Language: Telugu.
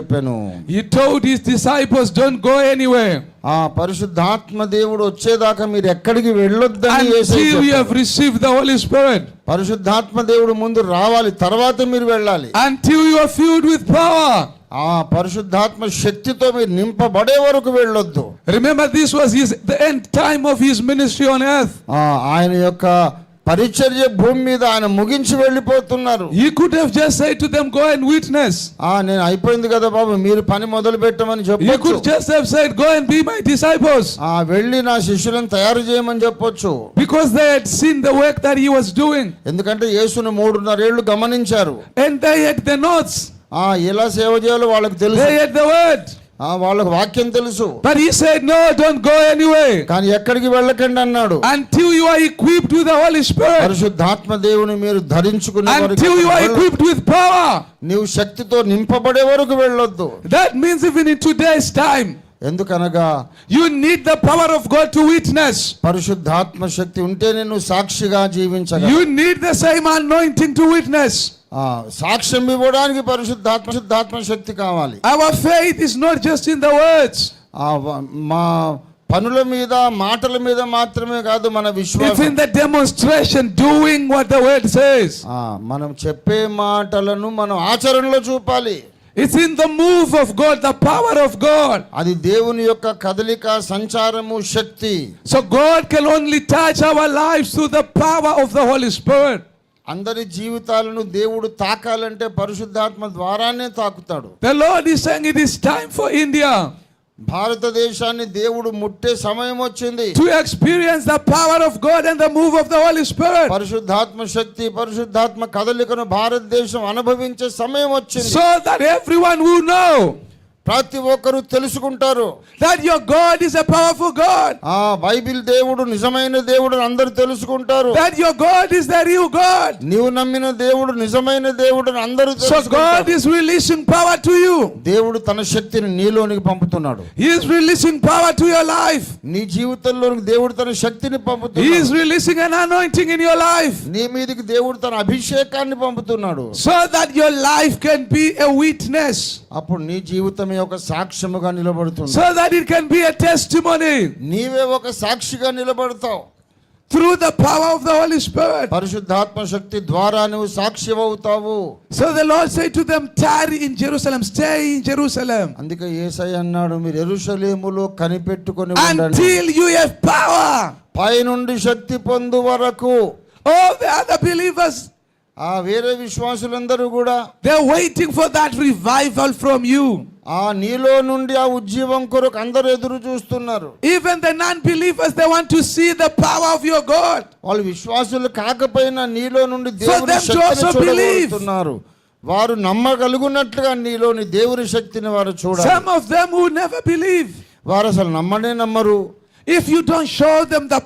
చెప్పాను. He tau this disciples don't go anyway ఆ పరిశుద్ధాత్మ దేవుడు వచ్చేదాకా మీరు ఎక్కడికి వెళ్ళొద్దని Yesu you have receive the Holy Spirit పరిశుద్ధాత్మ దేవుడు ముందు రావాలి తర్వాత మీరు వెళ్ళాలి. Until you are filled with power ఆ పరిశుద్ధాత్మ శక్తితో మీరు నింపబడే వరకు వెళ్ళొద్దు. Remember this was his the end time of his ministry on earth ఆ ఆయన యొక్క పరిచర్య భూమి మీద ఆయన ముగించి వెళ్ళిపోతున్నారు. He could have just said to them go and witness ఆ నేను అయిపోయింది కదా బాబు మీరు పని మొదలు పెట్టమని చెప్పొచ్చు. He could just have said go and be my disciples ఆ వెళ్ళి నా శిష్యులను తయారు చేయమని చెప్పొచ్చు. Because they had seen the work that he was doing ఎందుకంటే యేసును మూడున్నర ఏళ్ళు గమనించారు. And they had the notes ఆ ఎలా సేవ చేయాలో వాళ్ళకి తెలుసు. దే హడ్ ద వర్డ్ ఆ వాళ్ళకి వాక్యం తెలుసు. But he said no don't go anyway కానీ ఎక్కడికి వెళ్ళకండి అన్నాడు. Until you are equipped with the Holy Spirit పరిశుద్ధాత్మ దేవుని మీరు ధరించుకునే వరకు until you are equipped with power నీ శక్తితో నింపబడే వరకు వెళ్ళొద్దు. That means if in today's time ఎందుకనగా you need the power of God to witness పరిశుద్ధాత్మ శక్తి ఉంటేనే నువ్వు సాక్షిగా జీవించగలవు. You need the same anointing to witness సాక్ష్యం ఇవ్వడానికి పరిశుద్ధాత్మ శుద్ధాత్మ శక్తి కావాలి Our faith is not just in the words. ఆ, వ- మా పనుల మీద మాటల మీద మాత్రమే కాదు మన విశ్వాసం the demonstration, doing what the word says, ఆ, మనం చెప్పే మాటలను మనం ఆచరణలో చూపాలి it's in the move of God, the power of God. అది దేవుని యొక్క కదలిక సంచారము శక్తి So God can only touch our lives through the power of the Holy Spirit. అందరి జీవితాలను దేవుడు తాకాలంటే పరిశుద్ధాత్మ ద్వారానే తాకుతాడు. ఇండియా భారతదేశాన్ని దేవుడు ముట్టే సమయం వచ్చింది. To experience the power of God and the move of the Holy Spirit పరిశుద్ధాత్మ శక్తి పరిశుద్ధాత్మ కదలికను భారతదేశం అనుభవించే సమయం వచ్చింది. So that everyone who know ప్రతి ఒక్కరు తెలుసుకుంటారు. That your God is a powerful God ఆ బైబిల్ దేవుడు నిజమైన దేవుడు అందరూ తెలుసుకుంటారు. That your God is the real God నీవు నమ్మిన దేవుడు నిజమైన దేవుడు అని అందరు తెలుసుకుంటారు so God is releasing power to you దేవుడు తన శక్తిని నీలోనికి పంపుతున్నాడు. He is releasing power to your life నీ జీవితంలోనికి దేవుడు తన శక్తిని పంపుతున్నాడు. He is releasing an anointing in your life నీ మీదకి దేవుడు తన అభిషేకాన్ని పంపుతున్నాడు. So that your life can be a witness అప్పుడు నీ జీవితం ఒక సాక్ష్యముగా నిలబడుతుంది so that it can be a testimony నీవే ఒక సాక్షిగా నిలబడతావు through the power of the Holy Spirit. పరిశుద్ధాత్మ శక్తి ద్వారా నువ్వు సాక్షి అవుతావు So the Lord said to them, Tarry in Jerusalem, stay in Jerusalem అందుకే ఏసై అన్నాడు మీరు ఎరుషలేములో కనిపెట్టుకొని ఉండండి until you have power. పైనుండి శక్తి పొందు వరకు All the other believers, ఆ వేరే విశ్వాసులందరూ కూడా they waiting for that revival from you ఆ నీలో నుండి ఆ ఉజ్జీవం కొరకు అందరూ ఎదురు చూస్తున్నారు. Even the non believers they want to see the power of your God వాళ్ళు విశ్వాసులు కాకపోయినా నీలో నుండి దేవుని శక్తిని చూడగలుగుతున్నారు. వారు నమ్మగలుగునట్లుగా నీలోని దేవుని శక్తిని వారు చూడాలి. Some of them who never believe వారు అసలు నమ్మనే నమ్మరు. If you don't show them the